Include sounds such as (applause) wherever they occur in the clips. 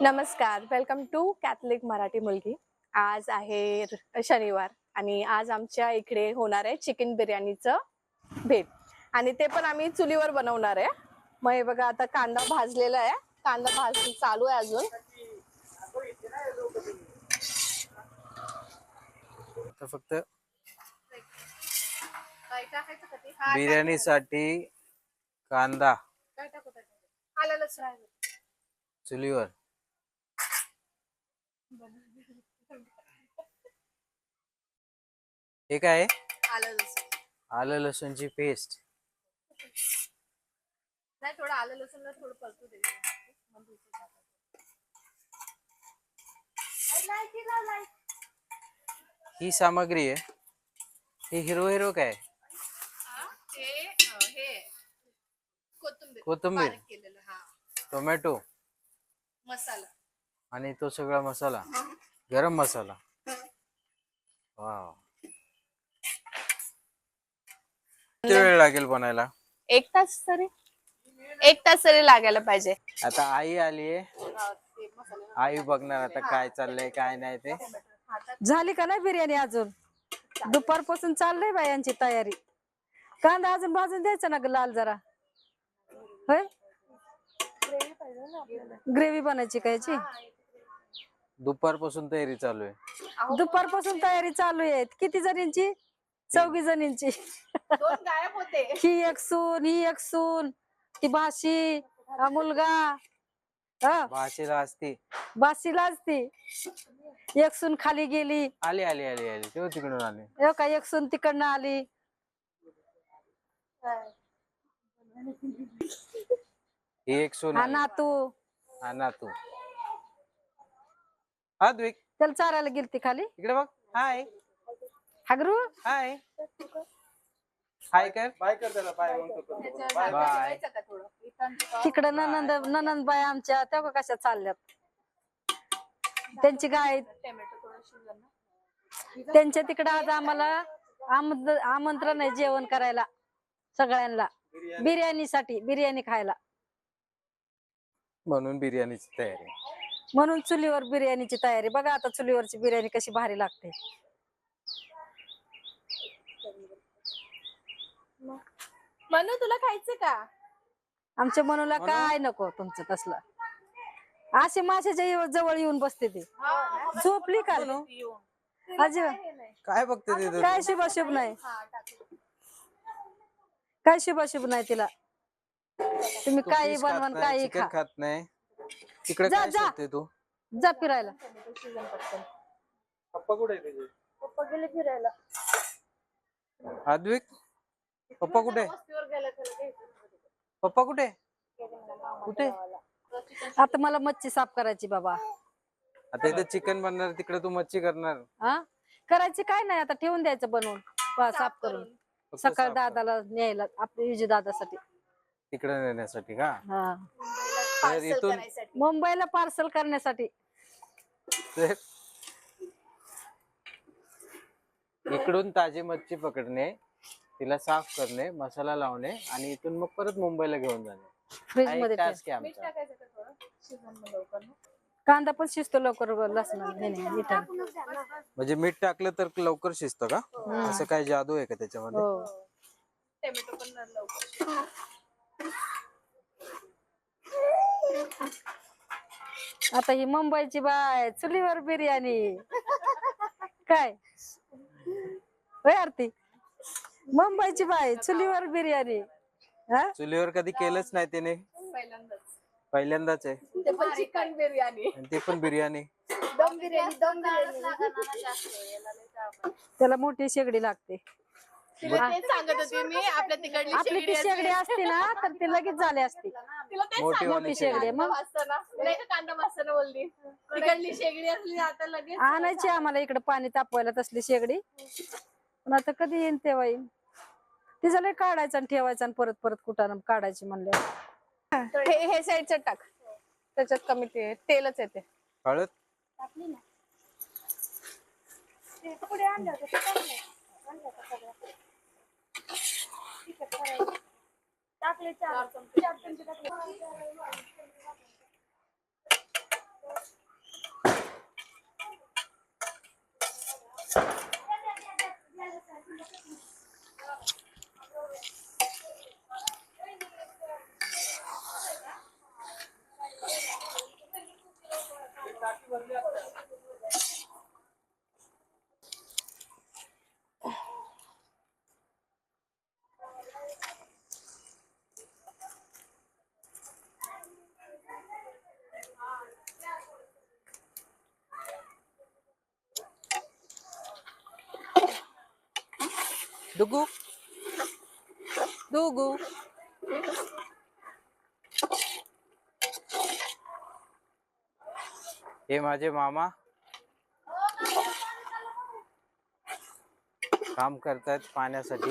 नमस्कार. Welcome to Catholic Marathi मुलगी. आज आहे शनिवार आणि आज आमच्या इकडे होणार आहे चिकन बिर्याणीचं भेट. आणि ते पण आम्ही चुलीवर बनवणार आहे. मग हे बघा आता कांदा भाजलेला आहे. कांदा भाज चालू आहे अजून. तर फक्त बिर्याणीसाठी कांदा. चुलीवर. हे काय आहे? आलं लसूण. आलं लसूणची पेस्ट नाही थोडं आलं लसूणला थोडं परतू दे. ही सामग्री आहे. हे हिरो हिरो काय कोथिंबीर. कोथिंबीर. टोमॅटो. मसाला. आणि तो सगळा मसाला. गरम मसाला. वाव. किती वेळ लागेल बनायला? एक तास तरी. एक तास तरी लागायला पाहिजे. आता आई आलीये आई बघणार आता काय चाललंय काय नाही ते. झाली का नाही बिर्याणी अजून? दुपारपासून चाललंय बायांची तयारी. कांदा अजून भाजून द्यायचा ना ग लाल जरा? होय? ग्रेव्ही बनायची काय याची? दुपारपासून तयारी चालू आहे. दुपारपासून तयारी चालू आहे. किती जणींची? चौघी जणींची. दोन गायब होते. (laughs) ही एक सून ही एक सून ती भाशी हा मुलगा. हा. भाषेला असते. बाशीला असती. एक सून खाली गेली. आली आली आली आली. तेव्हा तिकडून आली. हो का? एक सून तिकडनं आली. ही एक सोन हा नातू. हा ना तू हा द्विक. त्याला चारायला गेलती खाली. इकडे बघ. हाय. हागरू हाय. हाय कर. बाय कर त्याला. Bye bye. तिकडं ननंद ननंद बाय आमच्या त्या बघ कशा चालल्यात. त्यांची गाय. त्यांच्या तिकडं आज आम्हाला आमंत्र- आमंत्रण आहे जेवण करायला सगळ्यांना. बिर्याणीसाठी बिर्याणी खायला. म्हणून बिर्याणीची तयारी. म्हणून चुलीवर बिर्याणीची तयारी. बघा आता चुलीवरची बिर्याणी कशी भारी लागते. मनू तुला खायचं का? आमच्या मनूला ना. काय नको तुमचं तसलं. असे माशाच्या जवळ येऊन बसते ते. झोपली का अजिबात काय बघते ते काय शुभाशुभ नाही. काय शुभाशुभ नाही तिला. (laughs) तुम्ही काही बनवा काही चिकन खा. खात नाही. तिकडे जा, काय जा. शोधते तू? जा फिरायला. पप्पा कुठे अद्विक पप्पा कुठे? पप्पा कुठे? कुठे? आता मला मच्छी साफ करायची बाबा. आता इथे चिकन बनणार तिकडे तू मच्छी करणार. हा? करायची काय नाही आता ठेवून द्यायचं बनवून. साफ करून. फक्त सकाळ साफ कर. दादाला न्यायला आपल्या विजय दादासाठी. तिकडे नेण्यासाठी का? हा. तर इथून मुंबईला पार्सल करण्यासाठी. तर इकडून ताजी मच्छी पकडणे तिला साफ करणे मसाला लावणे आणि इथून मग परत मुंबईला घेऊन जाणे. फ्रीज हा एक मध्ये ठेव. task आहे आमचा. कांदा पण शिजतो लवकर म्हणजे मीठ टाकलं तर लवकर शिजतं का? असं काय जादू आहे का त्याच्यामध्ये? हो. टोमॅटो पण लवकर आता ही मुंबईची बाय चुलीवर बिर्याणी. काय? होय आरती? मुंबईची बाय चुलीवर बिर्याणी. हा? चुलीवर कधी केलंच नाही त्याने पहिल्यांदाच पहिल्यांदाच आहे. ते पण चिकन बिर्याणी. आणि ते पण बिर्याणी. दम बिर्याणी दम बिर्याणी. त्याला मोठी शेगडी लागते. तिला तेच सांगत होती मी आपल्या तिकडली आपली ती शेगडी असती. ना तर ती लगेच झाली असती. तिला तेच मोठी सांगत वाली होती. शेगडी कांदा मग? भाजताना नाही का कांदा भाजताना बोलली? तिकडली शेगडी असली आता लगेच आणायची आम्हाला इकडे पाणी तापवायला तसली शेगडी. पण आता कधी येईन तेव्हा येईन. तिचं लय काढायचं आणि ठेवायचं आणि परत परत कुठं काढायची म्हणलं हे हे साईडचं टाक. त्याच्यात कमी ते तेलच येते. हळद? टाकले चार चार चमचे टाकले Dugo. Dugo. हे माझे मामा. काम करतात पाण्यासाठी.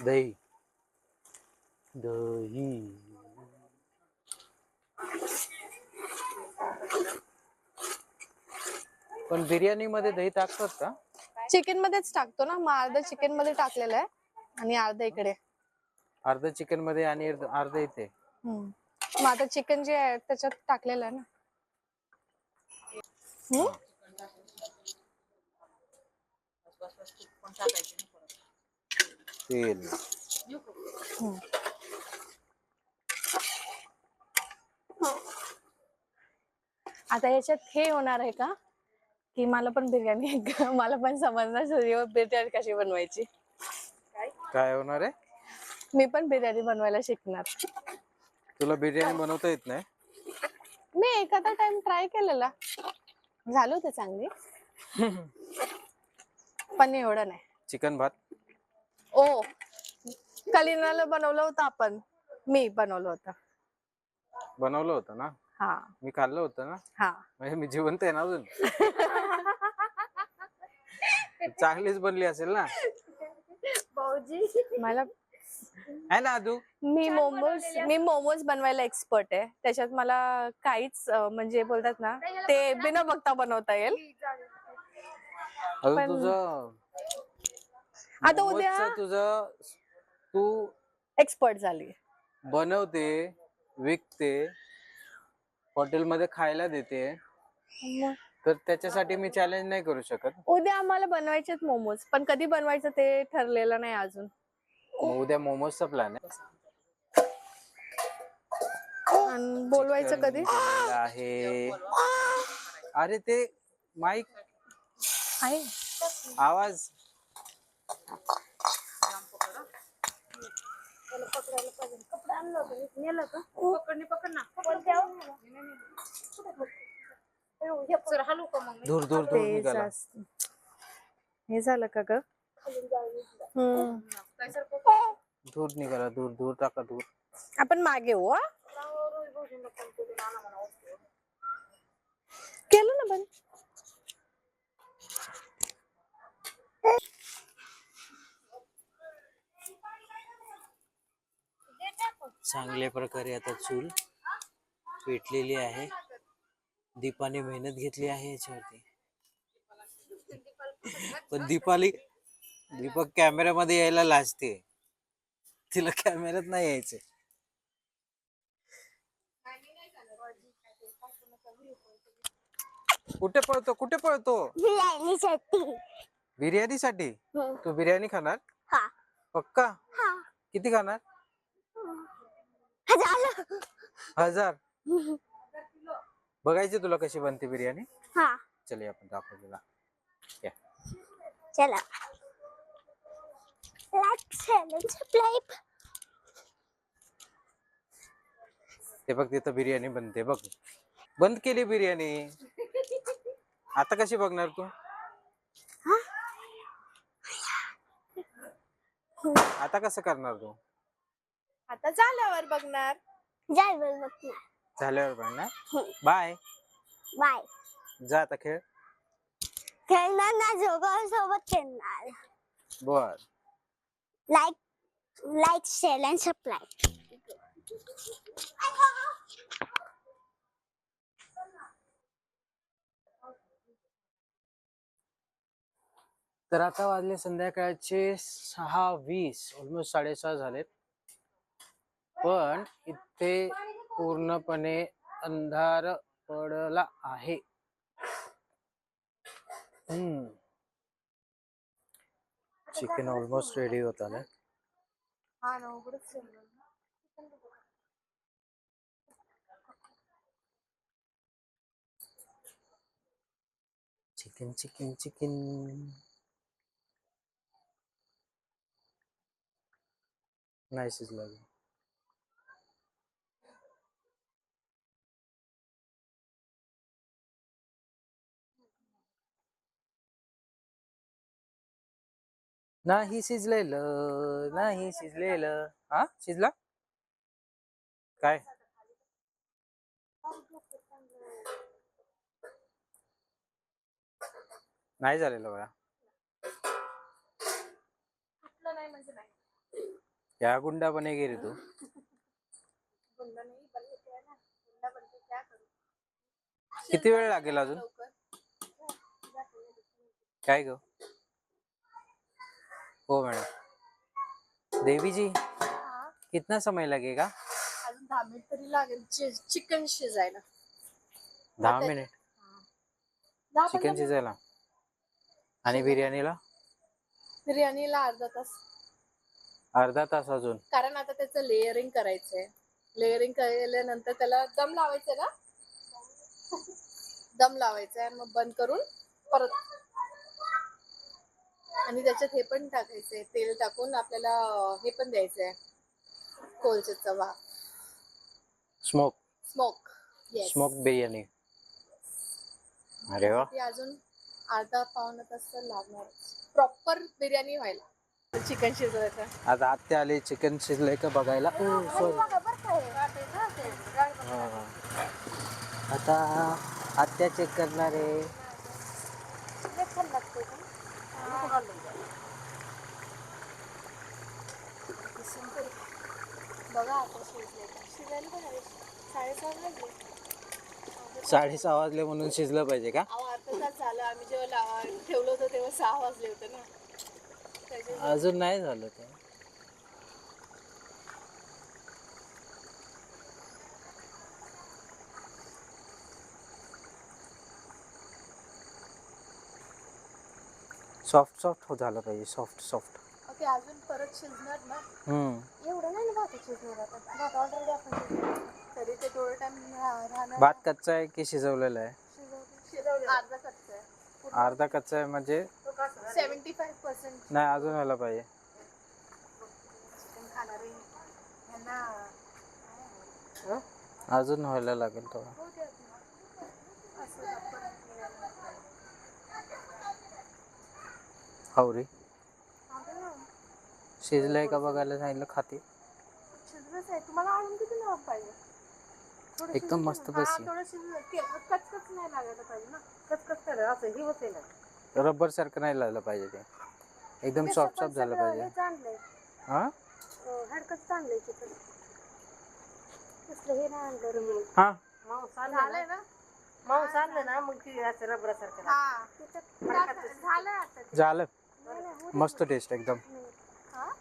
दही. दही. पण बिर्याणी मध्ये दही टाकतात का? चिकन मध्येच टाकतो ना. मग अर्ध चिकनमध्ये टाकलेलं आहे आणि अर्ध इकडे. अर्ध चिकनमध्ये आणि अर्ध इथे. हम्म. मग आता चिकन जे आहे त्याच्यात टाकलेलं आहे ना. हम्म? तेल. हम्म. आता याच्यात हे होणार आहे का? की मला पण बिर्याणी (laughs) मला पण समजणार सूर्य बिर्याणी कशी बनवायची. काय? होणार आहे? मी पण बिर्याणी बनवायला शिकणार. तुला बिर्याणी बनवता येत नाही? मी एखादा टाइम ट्राय केलेला. झालं होतं चांगली. पण एवढं नाही. चिकन भात? ओ कलिनाला बनवलं होतं आपण. मी बनवलं होतं. बनवलं होतं ना? हा. मी खाल्लं होतं ना? हा. म्हणजे मी जिवंत आहे ना अजून? (laughs) चांगलीच बनली असेल ना? मला आहे ना आदू? मी मोमोज मी मोमोज बनवायला एक्सपर्ट आहे. त्याच्यात मला काहीच अं, म्हणजे बोलतात ना ते बिना बघता बनवता येईल. अजून पण- तुझं आता उद्या मोमोजचं तुझं तू एक्सपर्ट झाली. बनवते विकते हॉटेलमध्ये खायला देते. तर त्याच्यासाठी मी चॅलेंज नाही करू शकत उद्या आम्हाला बनवायचेत मोमोज पण कधी बनवायचं ते ठरलेलं नाही अजून मग उद्या मोमोजचा प्लॅन आहे आणि बोलवायचं कधी आहे अरे ते माईक आहे आवाज दूर दूर दूर ते निघाला. जास्त. हे झालं का ग? हम्म. दूर निघाला दूर दूर टाका दूर आपण मागे हा? केलं ना पण चांगल्या प्रकारे आता चूल पेटलेली आहे. दीपाने मेहनत घेतली आहे याच्यावरती. पण दीपाली दीपक कॅमेऱ्यामध्ये यायला लाजते. तिला कॅमेऱ्यात नाही यायचं. कुठे पळतो कुठे पळतो? बिर्याणीसाठी. तू बिर्याणी खाणार? हा. पक्का? किती खाणार? हजार. (laughs) बघायची तुला कशी बनते बिर्याणी? हा. चल आपण दाखव तुला चला. लाईक शेअर सबस्क्राईब ते बघ तिथं बिर्याणी बनते बघ. बंद केली बिर्याणी. आता कशी बघणार तू? आता कसं करणार तू? आता झाल्यावर बघणार. जय बोल झाल्यावर बघणार बाय. बाय. जा आता खेळ. खेळणार ना जोगा सोबत खेळणार. बर. Like like share and subscribe तर आता वाजले संध्याकाळचे सहा वीस ऑलमोस्ट साडेसहा झालेत. पण इथे पूर्णपणे अंधार पडला आहे. हम्म. चिकन ऑलमोस्ट रेडी होत आलंय चिकन चिकन चिकन नाही शिजलं अजून. नाही शिजलेलं नाही शिजलेलं. हा? शिजला? काय? नाही झालेलं बघा. म्हणजे नाही. या गुंडा पण गेली तू. किती वेळ लागेल अजून? काय ग? हो मॅडम देवी जी कितना समय लगेगा? अजून दहा मिनिट तरी लागेल. चिकन शिजायला. दहा मिनिट दहा चिकन शिजायला. आणि बिर्याणीला. बिर्याणीला अर्धा तास. अर्धा तास अजून? कारण आता त्याचं लेअरिंग करायचंय. लेअरिंग केल्यानंतर त्याला दम लावायचं ना? दम लावायचा आहे मग बंद करून परत आणि त्याच्यात हे पण टाकायचंय. तेल टाकून आपल्याला हे पण द्यायचंय. कोलचेचा वा smoke smoke yes smoke biryani. अरे वा. ती अजून अर्धा पाऊण तास तर लागणार प्रॉपर बिर्याणी व्हायला. चिकन शिजवायचं. आता आत्या आली चिकन शिजलंय का बघायला आता आत्या चेक करणार आहे बघा आता शिजले का. शिजायला पण हवे. साडेसहा वाजले. साडेसहा वाजले म्हणून शिजलं पाहिजे का? अहो अर्धा तास झालं. आम्ही जेव्हा ठेवलं होतं तेव्हा सहा वाजले होते ना. त्याच्या अजून नाही झालं ते. सॉफ्ट सॉफ्ट हो झालं पाहिजे. सॉफ्ट सॉफ्ट ओके अजून परत शिजणार ना? हम्म. एवढं नाही ना भात शिजणार आता? भात ऑलरेडी आपण शिजवलं. तरी ते थोडं टाइम राहणार. भात कच्चा आहे की शिजवलेला आहे? शिजवलं. अर्धा कच्चा आहे. अर्धा कच्चा आहे म्हणजे? सेव्हन्टी फाईव्ह पर्सेंट नाही अजून व्हायला पाहिजे. चिकन खाणारे यांना अजून व्हायला लागेल थोडं. हो द्या. असं आपण हावरी आवडेल ना. शिजलंय का बघायला सांगितलं खाते. शिजलंच आहे. तुम्हाला आणून किती लावून पाहिजे? थोडं एकदम शिजलं मस्त. हा, पैकी. थोडं शिजलं. ते कचकच नाही लागायला पाहिजे ना. कचकच कर. असं हे होते ना. रबर सारखं नाही लागलं पाहिजे ते. एकदम सॉफ्ट सॉफ्ट झालं सगळं पाहिजे. चांगलंय. हा? हाडकच चांगलंय चिकन तसलं हे नाही आणलं रे हा? मांस आणलं ना? ना? मांस आणलं ना मग ती असं रबरासारखं लागतं. हा त्याच्यात- झालंय आता ते. झालं. नाही, नाही, होऊ दे. मस्त टेस्ट एकदम. हा?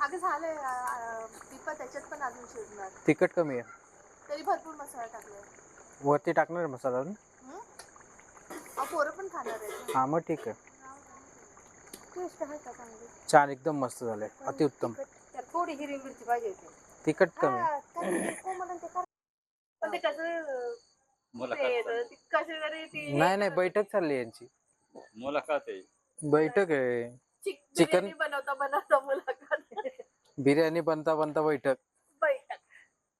अगं झालंय आ, आ, दीपा त्याच्यात पण अजून शिजणार. तिखट कमी आहे. तरी भरपूर मसाला टाकलाय. वरती टाकणार आहे मसाला अजून? अहो, पोरं पण खाणार आहेत. हा मग ठीक आहे. टेस्ट आहे का चांगली? छान एकदम मस्त झालंय. अतिउत्तम. त्यात थोडी हिरवी मिरची पाहिजे होती. तिखट कमी हा, काही कोमल ते कर- पण ते कसं ते येतं, ती कशी तरी ती नाही नाही बैठक चालली यांची. मुलाखत आहे. बैठक आहे. चिक- चिकन- बिर्याणी बनवता बनवता मुलाखत बिर्याणी बनता बनता बैठक. बैठक.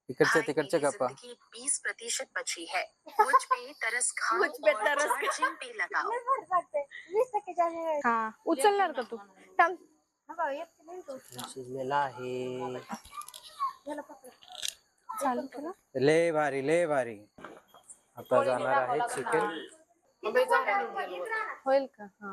इकडच्या तिकडच्या गप्पा. बीस प्रतिशत बची है. मुझ पे तरस खाओ मुझ पे तरस चार्जिंग पे लगाओ लय भारी लागतंय. वीस टक्के जाने. हा. उचलणार का तू थांब. हा एक तो. शिजलेला आहे. चालू. लय भारी लय भारी. आता जाणार आहे चिकन होईल का? हा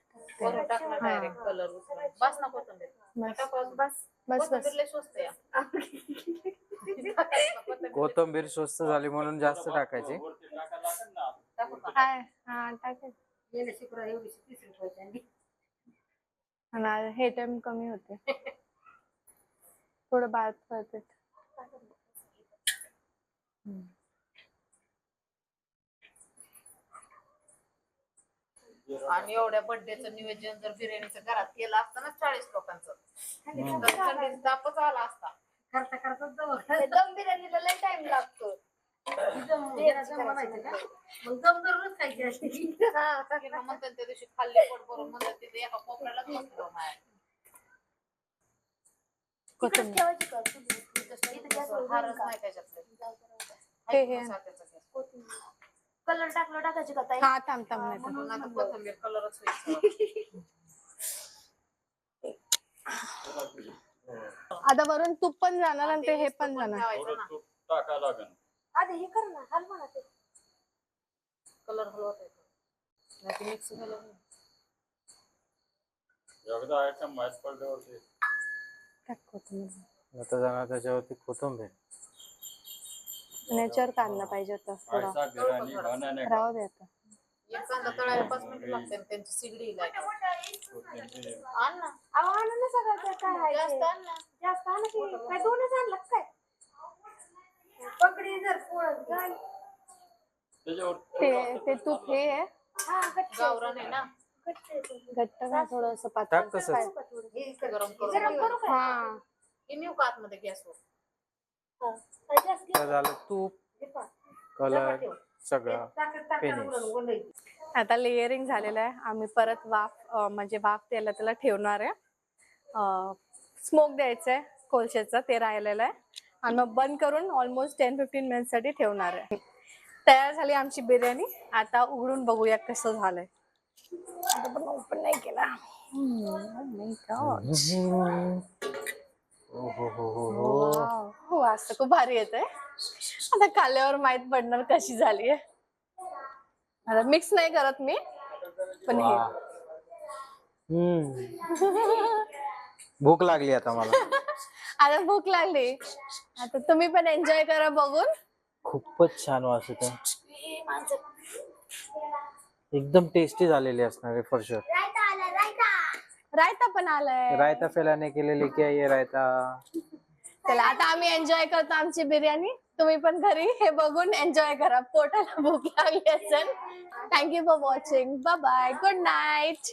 वरून टाकणार डायरेक्ट कलर उचलून. बस ना कोथिंबीर. बस. बस. बस कोथिंबीर लय स्वस्त आहे. (laughs) कोथंबीर स्वस्त झाली म्हणून जास्त टाकायची. टाकू का? काय हा टाकेल. गेले शुक्रवार एवढी तीस रुपयाची आणली. आणि. हे टाइम कमी होते. थोडं बाद करते आणि एवढ्या बर्थडेचं नियोजन जर बिर्याणीचं घरात केलं असतं ना चाळीस लोकांचं. तर थंडीचा तापच आला असता. करता करता जवळ. दम बिर्याणीला लय टाइम लागतो. म्हणायचं का? मग धरूनच खायची असते. किंवा म्हणतात त्या दिवशी खाल्ले पोट भरून म्हणतात तिथे एका कोपऱ्यालाच बसलो माया. कोथिंबीर. हारच नाही त्याच्यातले. हे- हे. गॅस. कलर टाकलं टाकायची का ताई? हा थांब थांब नाही तर. म्हणून आता कोथिंबीर कलरच आता वरून तूप पण जाणार आणि ते हे पण जाणार. ठेवायचं ना. टाका लागेल. आधी हे कर ना हलवा ना ते. कलर हलवता मिक्स झालं नाही. एकदा आयटम माहीत पडल्यावरती. टाक कोथिंबीर. आता जाणार त्याच्यावरती कोथिंबीर. याच्यावर कांदा पाहिजे होता थोडा. राहू दे आता. एक कांदा तळायला पाच मिनिटं लागते आणि त्यांची सिगडी लागते कोथिंबीर. आण ना. अहो आणा ना सगळं ते काय आहे जास्त ते. आण ना. जास्त आणा की. काय दोनच आणलं काय? पकडी जर पोळत ते ते तूप हे. आहे हा गावरान आहे ना. घट्ट का थोडस टाक पातळ. तसंच? हे इथं गरम करून गरम ठेवा. करू का? हा. हे नेऊ का आतमध्ये गॅसवर? झालं? तूप. कलर. सगळं. आता लेअरिंग झालेलं आहे. आम्ही परत वाफ म्हणजे वाफ त्याला त्याला ठेवणार आहे. स्मोक द्यायचंय कोळशाचं ते राहिलेलं आहे. आणि मग बंद करून ऑलमोस्ट टेन फिफ्टीन मिनिटसाठी ठेवणार आहे. तयार झाली आमची बिर्याणी. आता उघडून बघूया कसं झालंय. आता पण ओपन नाही केला. हो हो हो हो. खूप भारी येत आता खाल्ल्यावर माहीत पडणार कशी झाली आहे. आता मिक्स नाही करत मी पण हे. वा. हम्म. भूक लागली आता मला. (laughs) आता भूक लागली. आता तुम्ही पण एन्जॉय करा बघून. खूपच छान आहे (laughs) एकदम टेस्टी झालेली असणार आहे फॉर शुअर रायता पण आलाय. रायता फैलाने के लिए लेके आइए रायता? चला आता आम्ही एन्जॉय करतो आमची बिर्याणी. तुम्ही पण घरी हे बघून एन्जॉय करा. पोटाला भूक लागली असेल. Thank you for watching bye bye good night